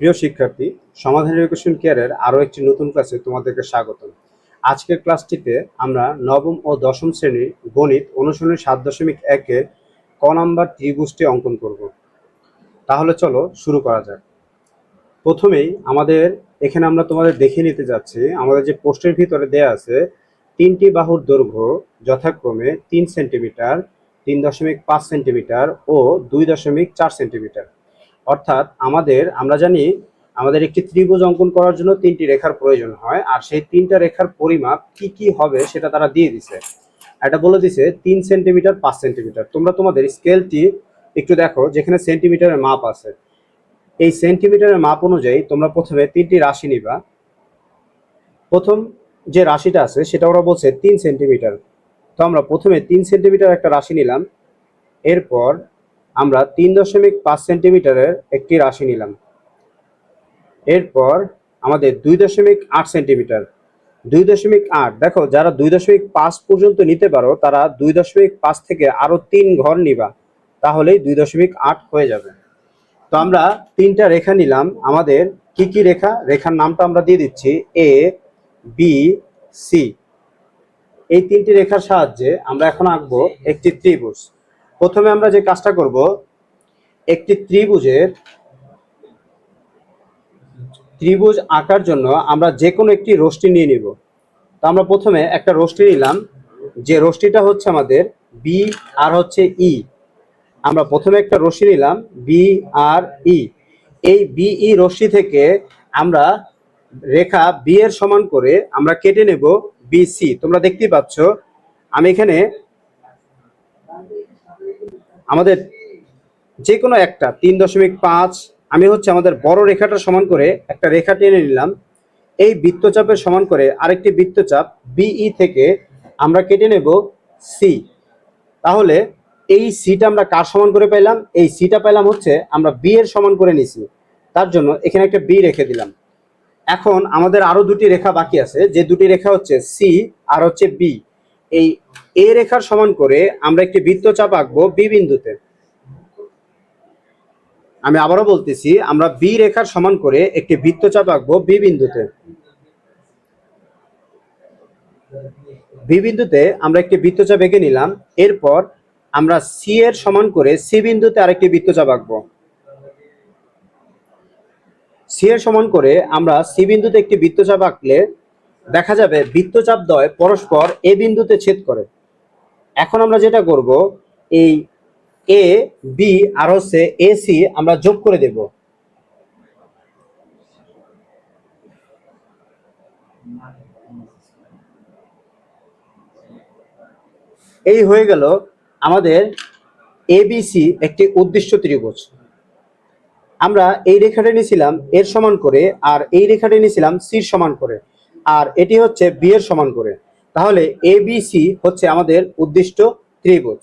প্রিয় শিক্ষার্থী, সমাধান এডুকেশন কেয়ারের আরও একটি নতুন ক্লাসে তোমাদেরকে স্বাগত আজকের ক্লাসটিতে আমরা নবম ও দশম শ্রেণির গণিত অনুশীলনী সাত দশমিক একের ক নাম্বার ত্রিভুজটি অঙ্কন করব। তাহলে চলো শুরু করা যাক। প্রথমেই আমাদের এখানে আমরা তোমাদের দেখে নিতে যাচ্ছি, আমাদের যে পোস্টের ভিতরে দেয়া আছে, তিনটি বাহুর দৈর্ঘ্য যথাক্রমে তিন সেন্টিমিটার তিন দশমিক পাঁচ সেন্টিমিটার ও দুই দশমিক চার সেন্টিমিটার অর্থাৎ আমাদের, আমরা জানি আমাদের একটি ত্রিভুজ অঙ্কন করার জন্য তিনটি রেখার প্রয়োজন হয়, আর সেই তিনটা রেখার পরিমাপ কি কি হবে সেটা তারা দিয়ে দিছে। এটা বলে দিছে তিন সেন্টিমিটার, পাঁচ সেন্টিমিটার। তোমরা তোমাদের স্কেলটি একটু দেখো, যেখানে সেন্টিমিটারের মাপ আছে। এই সেন্টিমিটারের মাপ অনুযায়ী তোমরা প্রথমে তিনটি রাশি নিবা। প্রথম যে রাশিটা আছে, সেটা ওরা বলছে তিন সেন্টিমিটার। তো আমরা প্রথমে তিন সেন্টিমিটার একটা রাশি নিলাম। এরপর আমরা তিন দশমিক পাঁচ সেন্টিমিটারের একটি রাশি নিলাম। এরপর আমাদের দুই দশমিক আট সেন্টিমিটার। দুই দশমিক আট, দেখো, যারা দুই দশমিক পাঁচ পর্যন্ত নিতে পারো, তারা দুই দশমিক পাঁচ থেকে আরও তিন ঘর নিবা, তাহলেই দুই দশমিক আট হয়ে যাবে। তো আমরা তিনটা রেখা নিলাম। আমাদের কি কি রেখা? রেখার নামটা আমরা দিয়ে দিচ্ছি এ বি সি এই তিনটি রেখার সাহায্যে আমরা এখন আঁকবো একটি ত্রিভুজ। প্রথমে আমরা যে কাজটা করব, একটি ত্রিভুজের ত্রিভুজ আঁকার জন্য আমরা যে কোনো একটি রশ্মি নিয়ে নিব। তো আমরা প্রথমে একটা রশ্মি নিলাম, যে রশ্মিটা হচ্ছে আমাদের বি আর হচ্ছে ই আমরা প্রথমে একটা রশ্মি নিলাম বি আর ই এই বিই রশ্মি থেকে আমরা রেখা বি এর সমান করে আমরা কেটে নেব বিসি তোমরা দেখতেই পাচ্ছ, আমি এখানে আমাদের যে কোনো একটা, তিন দশমিক পাঁচ, আমি হচ্ছে আমাদের বড় রেখাটা সমান করে একটা রেখা টেনে নিলাম। এই বৃত্তচাপের সমান করে আরেকটি বৃত্তচাপ বিই থেকে আমরা কেটে নেব সি তাহলে এই সিটা আমরা কার সমান করে পাইলাম? এই সিটা পেলাম হচ্ছে আমরা বি এর সমান করে নিছি। তার জন্য এখানে একটা বি রেখে দিলাম। এখন আমাদের আরও দুটি রেখা বাকি আছে। যে দুটি রেখা হচ্ছে সি আর হচ্ছে বি এই এ রেখার সমান করে আমরা একটি বৃত্তচাপ আঁকবো বি বিন্দুতে। আমি আবারও বলতেছি, আমরা বি রেখার সমান করে একটি বৃত্তচাপ আঁকবো বি বিন্দুতে। বি বিন্দুতে আমরা একটি বৃত্তচাপ এঁকে নিলাম, এরপর আমরা সি এর সমান করে সি বিন্দুতে আরেকটি বৃত্তচাপ আঁকবো। সি এর সমান করে আমরা সি বিন্দুতে একটি বৃত্তচাপ আঁকলে দেখা যাবে বৃত্তচাপ দ্বয় পরস্পর এ বিন্দুতে ছেদ করে। এখন আমরা যেটা করব, এই এ বি আর হচ্ছে এ সি আমরা যোগ করে দেব। এই হয়ে গেল আমাদের এবিসি একটি উদ্দেশ্য ত্রিভুজ। আমরা এই রেখাটা নিয়েছিলাম এর সমান করে আর এই রেখাটা নিয়েছিলাম সির সমান করে। আর এটি হচ্ছে বি এর সমান করে। তাহলে এবিসি হচ্ছে আমাদের উদ্দিষ্ট ত্রিভুজ।